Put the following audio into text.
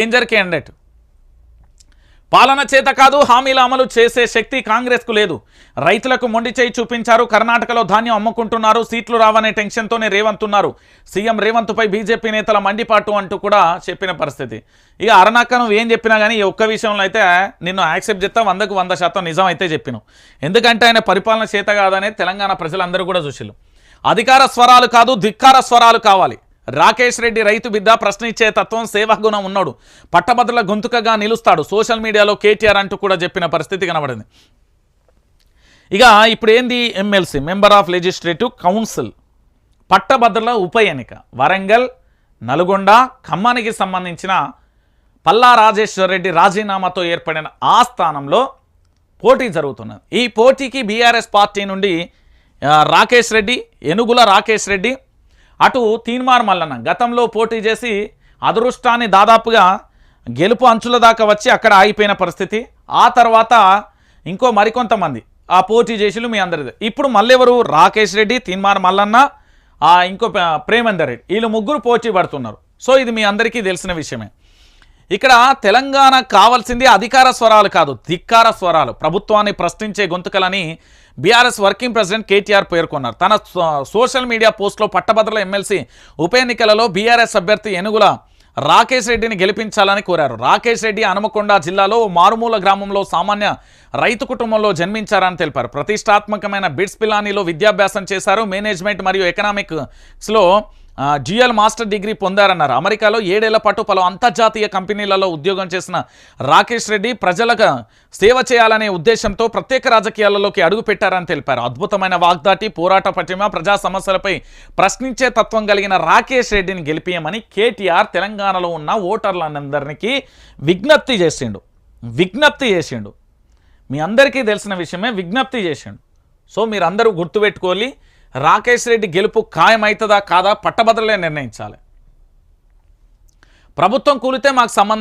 Danger candidate పాలన చేత కాదు హామీల అమలు చేసే శక్తి కాంగ్రెస్కు లేదు. రైతులకు మొండి చేయి చూపించారు కర్ణాటకలో ధాన్యం అమ్ముకుంటున్నారు సీట్లు రావనే టెన్షన్తోనే రేవంత్ ఉన్నారు సీఎం రేవంత్పై బీజేపీ నేతల మండిపాటు అంటూ కూడా చెప్పిన పరిస్థితి. ఇక అరణాక నువ్వు ఏం చెప్పినా కానీ ఈ ఒక్క విషయంలో అయితే నిన్ను యాక్సెప్ట్ చేస్తా వందకు వంద శాతం నిజం అయితే చెప్పినావు ఎందుకంటే ఆయన పరిపాలన చేత కాదనే తెలంగాణ ప్రజలందరూ కూడా చూసిల్లు అధికార స్వరాలు కాదు ధిక్కార స్వరాలు కావాలి. రాకేష్ రెడ్డి రైతు బిడ్డ ప్రశ్నించే తత్వం సేవాగుణం ఉన్నాడు. పట్టభద్రుల గొంతుకగా నిలుస్తాడు. సోషల్ మీడియాలో కేటీఆర్ అంటూ కూడా చెప్పిన పరిస్థితి కనబడింది. ఇక ఇప్పుడు ఏంది MLC? Member of legislative council. పట్టభద్రుల ఉప ఎన్నిక. వరంగల్ నల్గొండ ఖమ్మానికి సంబంధించిన పల్లా రాజేశ్వర్ రెడ్డి రాజీనామాతో ఏర్పడిన ఆ స్థానంలో పోటీ జరుగుతున్నది. ఈ పోటీకి బీఆర్ఎస్ పార్టీ నుండి రాకేష్ రెడ్డి ఎనుగుల రాకేష్ రెడ్డి అటు తీన్మార్ మల్లన్న గతంలో పోటీ చేసి అదృష్టాన్ని దాదాపుగా గెలుపు అంచుల దాకా వచ్చి అక్కడ ఆగిపోయిన పరిస్థితి. ఆ తర్వాత ఇంకో మరికొంతమంది ఆ పోటీ చేసిలు మీ అందరిది. ఇప్పుడు మళ్ళెవరు? ఎవరు రాకేష్ రెడ్డి తీన్మార్ మల్లన్న ఇంకో ప్రేమేందర్ రెడ్డి. వీళ్ళు ముగ్గురు పోటీ పడుతున్నారు. సో ఇది మీ అందరికీ తెలిసిన విషయమే. ఇక్కడ తెలంగాణ కావాల్సింది అధికార స్వరాలు కాదు ధిక్కార స్వరాలు. ప్రభుత్వాన్ని ప్రశ్నించే గొంతుకలని బీఆర్ఎస్ వర్కింగ్ ప్రెసిడెంట్ కేటీఆర్ పేర్కొన్నారు. తన సో- సోషల్ మీడియా పోస్ట్లో పట్టభద్రుల ఎమ్మెల్సీ ఉప ఎన్నికలలో బీఆర్ఎస్ అభ్యర్థి ఎనుగుల రాకేష్ రెడ్డిని గెలిపించాలని కోరారు. రాకేష్ రెడ్డి హనుమకొండ జిల్లాలో మారుమూల గ్రామంలో సామాన్య రైతు కుటుంబంలో జన్మించారని తెలిపారు. ప్రతిష్టాత్మకమైన బిడ్స్ పిలానీలో విద్యాభ్యాసం చేశారు. మేనేజ్మెంట్ మరియు ఎకనామిక్స్లో ఆ, మాస్టర్ డిగ్రీ పొందారన్నారు. అమెరికాలో ఏడేళ్ళ పాటు పలు అంతర్జాతీయ కంపెనీలలో ఉద్యోగం చేసిన రాకేష్ రెడ్డి ప్రజలకు సేవ చేయాలనే ఉద్దేశంతో ప్రత్యేక రాజకీయాలలోకి అడుగు పెట్టారని తెలిపారు. అద్భుతమైన వాగ్దాటి పోరాట పటిమ ప్రజా సమస్యలపై ప్రశ్నించే తత్వం కలిగిన రాకేష్ రెడ్డిని గెలిపియమని కేటీఆర్ తెలంగాణలో ఉన్న ఓటర్లందరికీ విజ్ఞప్తి చేసిండు. విజ్ఞప్తి చేసిండు. మీ అందరికీ తెలిసిన విషయమే విజ్ఞప్తి చేసిండు. సో మీరందరూ గుర్తుపెట్టుకోవాలి రాకేష్ రెడ్డి గెలుపు ఖాయమవుతుందా కాదా పట్టభద్రలే నిర్ణయించాలి. ప్రభుత్వం కూలితే మాకు సంబంధం